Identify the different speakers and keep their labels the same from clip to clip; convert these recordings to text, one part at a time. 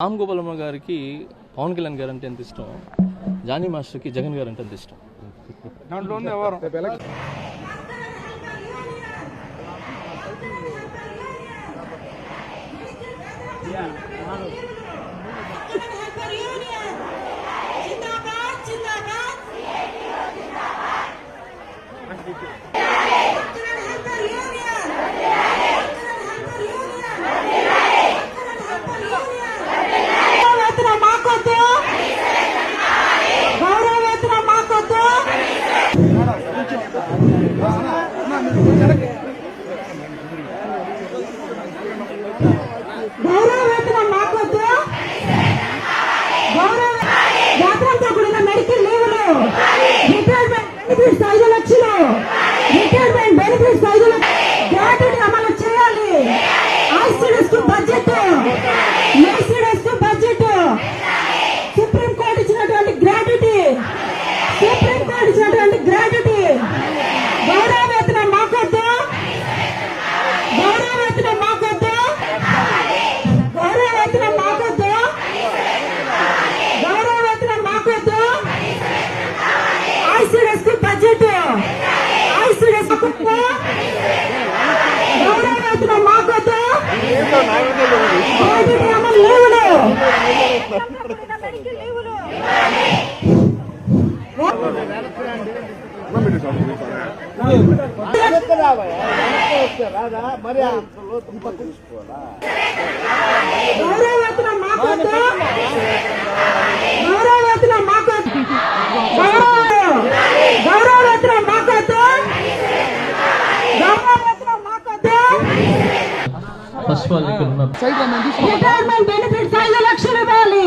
Speaker 1: రామ్ గోపాలమ్మ గారికి పవన్ కళ్యాణ్ గారు అంటే ఎంత ఇష్టం? జానీ మాస్టర్కి జగన్ గారు అంటే ఎంత ఇష్టం?
Speaker 2: దాంట్లో
Speaker 3: రిటైర్మెంట్ బెనిఫిట్స్ ఐసీడీఎస్కు మాకొద్దు గ్రాట్యుటీ అమలు మాకొద్దు
Speaker 1: ఆల్ ఇక్కడ ఉన్న
Speaker 3: రిటైర్మెంట్ బెనిఫిట్స్ ఐదు లక్షలు ఇవ్వాలి.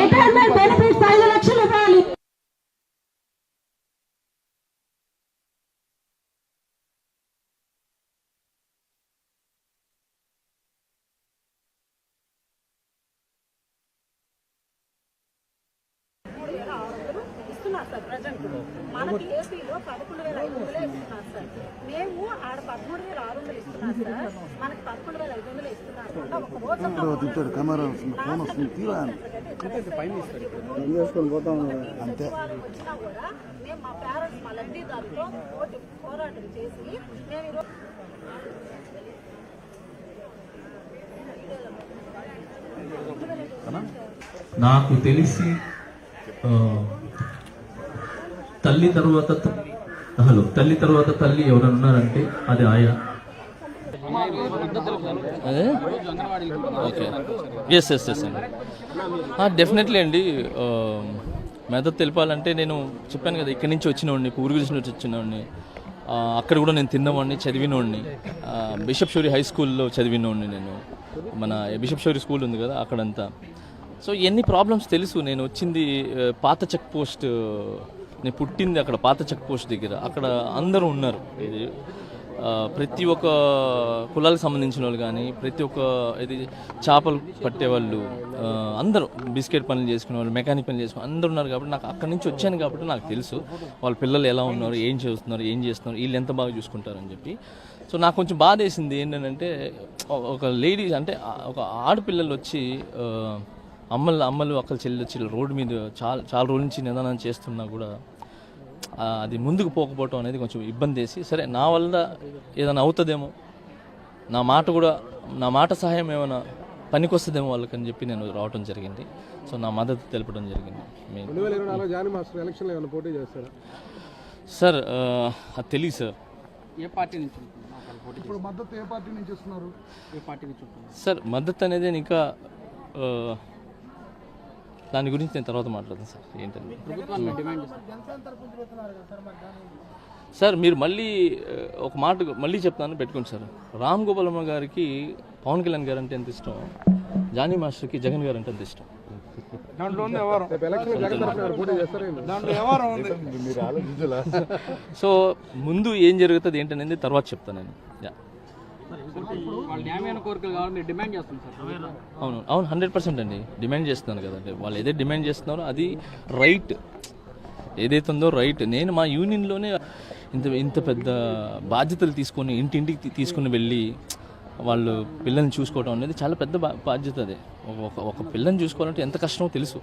Speaker 3: రిటైర్మెంట్ బెనిఫిట్స్ ఐదు లక్షలు ఇవ్వాలి.
Speaker 4: ఇస్తున్నారు సార్ ప్రజెంట్. మనకి ఏపీలో పదకొండు వేల ఐదు వందలే ఇస్తున్నారు సార్. మేము ఆడ పదమూడు వేల ఆరు వందలు ఇస్తున్నారు సార్. మనకి పదకొండు వేల ఐదు వందలు ఇస్తున్నారు. అంటే ఒక రోజు
Speaker 5: కెమెరా ఫోన్ వస్తుంది. తీరా. అంతే.
Speaker 4: వచ్చినా కూడా మేము మా పేరెంట్స్ మా లబ్ధిదారులతో పోరాటం చేసి మేము ఈరోజు
Speaker 6: నాకు తెలిసి ఆ, తల్లి తర్వాత హలో తల్లి తర్వాత తల్లి ఎవరైనా ఉన్నారంటే అది ఆయా.
Speaker 1: అదే ఓకే ఎస్ ఎస్ ఎస్ అండి డెఫినెట్లీ అండి. మెదక్ మెదడు తెలిపాలంటే నేను చెప్పాను కదా ఇక్కడి నుంచి వచ్చినవాడిని పూర్వీకుల నుంచి వచ్చినవాడిని అక్కడ కూడా నేను తిన్నవాడిని చదివినోడిని. బిషప్ షోరీ హై స్కూల్లో చదివినవాడిని నేను. మన బిషప్ షోరీ స్కూల్ ఉంది కదా అక్కడంతా. సో ఎన్ని ప్రాబ్లమ్స్ తెలుసు? నేను వచ్చింది పాత చెక్ పోస్ట్ నేను పుట్టింది అక్కడ పాత చెక్ పోస్ట్ దగ్గర. అక్కడ అందరూ ఉన్నారు. ఇది ప్రతి ఒక్క కులాలకు సంబంధించిన వాళ్ళు కానీ ప్రతి ఒక్క ఇది చేపలు పట్టేవాళ్ళు అందరూ బిస్కెట్ పనులు చేసుకునే వాళ్ళు మెకానిక్ పనులు చేసుకుని అందరూ ఉన్నారు కాబట్టి నాకు అక్కడి నుంచి వచ్చాను కాబట్టి నాకు తెలుసు వాళ్ళ పిల్లలు ఎలా ఉన్నారు ఏం చేస్తున్నారు ఏం చేస్తున్నారు వీళ్ళు ఎంత బాగా చూసుకుంటారని చెప్పి. సో నాకు కొంచెం బాధ వేసింది ఏంటంటే ఒక లేడీస్ అంటే ఒక ఆడపిల్లలు వచ్చి అమ్మలు అమ్మలు అక్కలు చెల్లి వచ్చి రోడ్డు మీద చాలా చాలా రోజుల నుంచి నిదానం చేస్తున్నా కూడా అది ముందుకు పోకపోవటం అనేది కొంచెం ఇబ్బంది వేసి సరే నా వల్ల ఏదైనా అవుతుందేమో నా మాట కూడా నా మాట సహాయం ఏమైనా పనికొస్తుందేమో వాళ్ళకని చెప్పి నేను రావటం జరిగింది. సో నా మద్దతు తెలపడం జరిగింది. సార్ అది తెలియదు సార్.
Speaker 7: ఏ పార్టీ నుంచి ఉంటున్నారు? ఒకవేళ పోటీ
Speaker 5: ఇప్పుడు మద్దతు ఏ పార్టీ నుంచి ఇస్తున్నారు?
Speaker 7: చేస్తే ఏ పార్టీ నుంచి ఉంటున్నారు?
Speaker 1: సార్ మద్దతు అనేది నేను ఇంకా దాని గురించి నేను తర్వాత మాట్లాడతాను సార్ ఏంటంటే సార్ మీరు మళ్ళీ ఒక మాట మళ్ళీ చెప్తాను పెట్టుకోండి సార్. రామ్ గోపాలమ్మ గారికి పవన్ కళ్యాణ్ గారు అంటే ఎంత ఇష్టం? జానీ మాస్టర్కి జగన్ గారు అంటే ఎంత ఇష్టం? సో ముందు ఏం జరుగుతుంది ఏంటనేది తర్వాత చెప్తాను నేను. అవును అవును హండ్రెడ్ పర్సెంట్ అండి. డిమాండ్ చేస్తున్నాను కదండి. వాళ్ళు ఏదైతే డిమాండ్ చేస్తున్నారో అది రైట్. ఏదైతే ఉందో రైట్. నేను మా యూనియన్లోనే ఇంత ఇంత పెద్ద బాధ్యతలు తీసుకొని ఇంటింటికి తీసుకుని వెళ్ళి వాళ్ళు పిల్లల్ని చూసుకోవడం అనేది చాలా పెద్ద బా- బాధ్యత అది. ఒక ఒక పిల్లని చూసుకోవాలంటే ఎంత కష్టమో తెలుసు.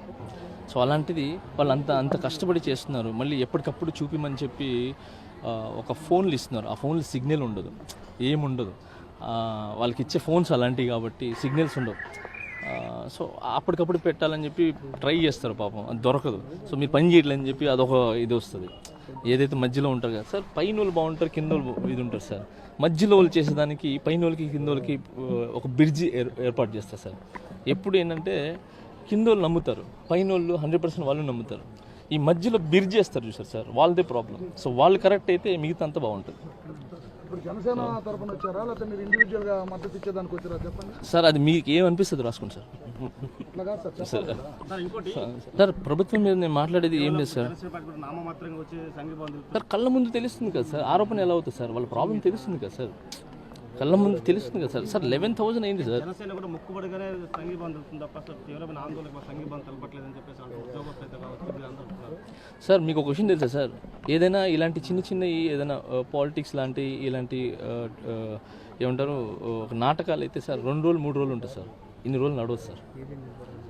Speaker 1: సో అలాంటిది వాళ్ళు అంత అంత కష్టపడి చేస్తున్నారు. మళ్ళీ ఎప్పటికప్పుడు చూపిమని చెప్పి ఒక ఫోన్లు ఇస్తున్నారు. ఆ ఫోన్లు సిగ్నల్ ఉండదు. ఏముండదు. వాళ్ళకి ఇచ్చే ఫోన్స్ అలాంటివి కాబట్టి సిగ్నల్స్ ఉండవు. సో అప్పటికప్పుడు పెట్టాలని చెప్పి ట్రై చేస్తారు పాపం. అది దొరకదు. సో మీరు పని చేయట్లేదని చెప్పి అదొక ఇది వస్తుంది. ఏదైతే మధ్యలో ఉంటారు కదా సార్ పైన వాళ్ళు బాగుంటారు కింద వాళ్ళు ఇది ఉంటారు సార్. మధ్యలో వాళ్ళు చేసేదానికి పైన వాళ్ళకి కింద వాళ్ళకి ఒక బ్రిడ్జి ఏర్ ఏర్పాటు చేస్తారు సార్. ఎప్పుడు ఏంటంటే కింద వాళ్ళు నమ్ముతారు పైన వాళ్ళు హండ్రెడ్ పర్సెంట్ వాళ్ళు నమ్ముతారు. ఈ మధ్యలో బ్రిడ్జ్ చేస్తారు చూసారు సార్ వాళ్ళదే ప్రాబ్లం సో వాళ్ళు కరెక్ట్ అయితే మిగతా అంతా బాగుంటుంది.
Speaker 2: ఇప్పుడు జనసేన తరపున వచ్చారా? లేకపోతే మీరు ఇండివిజువల్గా మద్దతు ఇచ్చేదానికి వచ్చారా? చెప్పండి.
Speaker 1: సార్ అది మీకు ఏమనిపిస్తుంది రాసుకోండి సార్.
Speaker 2: సార్
Speaker 1: సార్
Speaker 7: సార్ ఇంకోటి.
Speaker 1: సార్ ప్రభుత్వం మీద నేను మాట్లాడేది ఏం లేదు సార్. సార్ కళ్ళ ముందు తెలుస్తుంది కదా సార్. ఆరోపణ ఎలా అవుతుంది సార్? వాళ్ళ ప్రాబ్లం తెలుస్తుంది కదా సార్. కళ్ళ ముందు తెలుస్తుంది కదా సార్. సార్ లెవెన్ థౌసండ్ అయింది సార్.
Speaker 7: జనసేన కూడా ముక్కుబడిగానే సంఘీభావం తెలుపుతుంది తప్ప అసలు తీవ్రమైన ఆందోళన సంఘీభావం తెలపట్లేదని చెప్పేసి.
Speaker 1: సార్ మీకు ఒక విషయం తెలుసా సార్? ఏదైనా ఇలాంటి చిన్న చిన్న ఏదైనా పాలిటిక్స్ లాంటి ఇలాంటి ఏమంటారు ఒక నాటకాలు అయితే సార్ రెండు రోజులు మూడు రోజులు ఉంటుంది సార్. ఇన్ని రోజులు నడవదు సార్.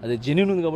Speaker 1: అదే జెన్యున్ ఉంది కాబట్టి